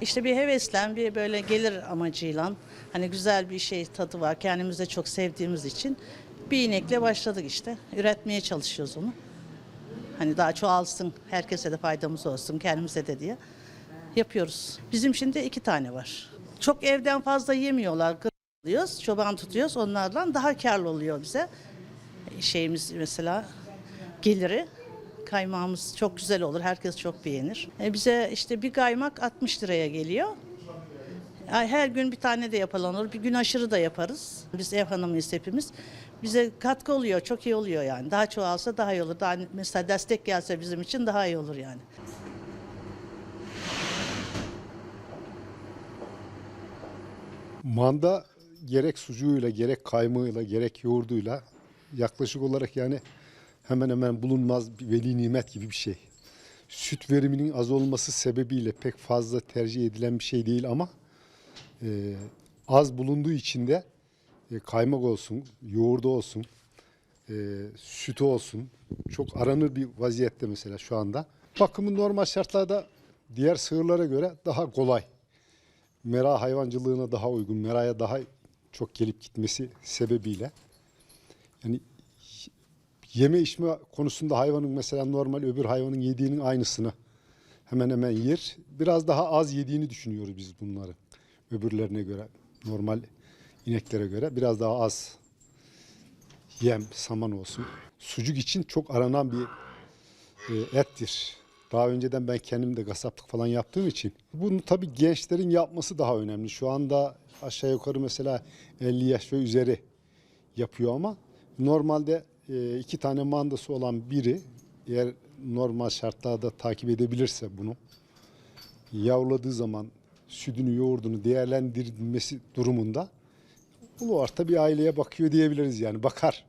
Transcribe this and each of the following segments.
İşte bir heveslen, bir böyle gelir amacıyla hani güzel bir şey tadı var. Kendimiz çok sevdiğimiz için bir inekle başladık işte. Üretmeye çalışıyoruz onu. Hani daha çoğalsın, herkese de faydamız olsun, kendimize de diye yapıyoruz. Bizim şimdi iki tane var. Çok evden fazla yemiyorlar. Alıyoruz, çoban tutuyoruz onlardan daha karlı oluyor bize. Şeyimiz mesela geliri kaymağımız çok güzel olur. Herkes çok beğenir. E bize işte bir kaymak 60 liraya geliyor. Her gün bir tane de yapılan olur. Bir gün aşırı da yaparız. Biz ev hanımıyız hepimiz. Bize katkı oluyor. Çok iyi oluyor yani. Daha çoğalsa daha iyi olur. Daha mesela destek gelse bizim için daha iyi olur yani. Manda gerek sucuğuyla, gerek kaymağıyla, gerek yoğurduyla yaklaşık olarak yani hemen hemen bulunmaz bir veli nimet gibi bir şey. Süt veriminin az olması sebebiyle pek fazla tercih edilen bir şey değil ama e, az bulunduğu için de e, kaymak olsun, yoğurdu olsun, e, sütü olsun çok aranır bir vaziyette mesela şu anda. Bakımı normal şartlarda diğer sığırlara göre daha kolay mera hayvancılığına daha uygun, meraya daha çok gelip gitmesi sebebiyle yani yeme içme konusunda hayvanın mesela normal öbür hayvanın yediğinin aynısını hemen hemen yer. Biraz daha az yediğini düşünüyoruz biz bunları. Öbürlerine göre, normal ineklere göre biraz daha az yem, saman olsun. Sucuk için çok aranan bir e, ettir. Daha önceden ben kendim de kasaplık falan yaptığım için. Bunu tabii gençlerin yapması daha önemli. Şu anda aşağı yukarı mesela 50 yaş ve üzeri yapıyor ama normalde e, iki tane mandası olan biri eğer normal şartlarda takip edebilirse bunu yavruladığı zaman sütünü yoğurdunu değerlendirilmesi durumunda bu orta bir aileye bakıyor diyebiliriz yani bakar.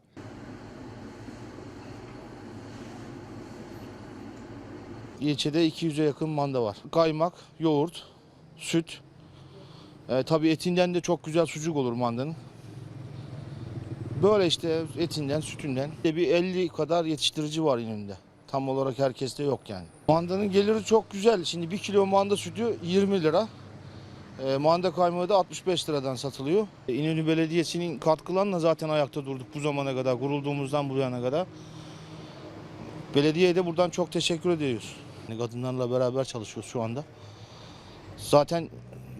İlçede 200'e yakın manda var. Kaymak, yoğurt, süt. Ee, tabii etinden de çok güzel sucuk olur mandanın. Böyle işte etinden, sütünden. Bir de bir 50 kadar yetiştirici var İnönü'nde. Tam olarak herkeste yok yani. Mandanın geliri çok güzel. Şimdi 1 kilo manda sütü 20 lira. Ee, manda kaymağı da 65 liradan satılıyor. Ee, İnönü Belediyesi'nin katkılarıyla zaten ayakta durduk bu zamana kadar, kurulduğumuzdan bu yana kadar. Belediyeye de buradan çok teşekkür ediyoruz. Yani Kadınlarla beraber çalışıyoruz şu anda. Zaten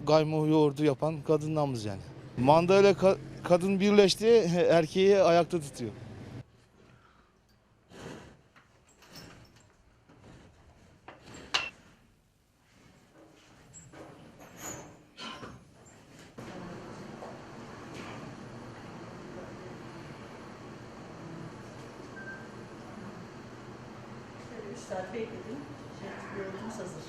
kaymağı yoğurdu yapan kadınlarımız yani. Manda ile ka- kadın birleşti, erkeği ayakta tutuyor. Şöyle 3 saat bekledim. Şey, yoğurdumuz hazır.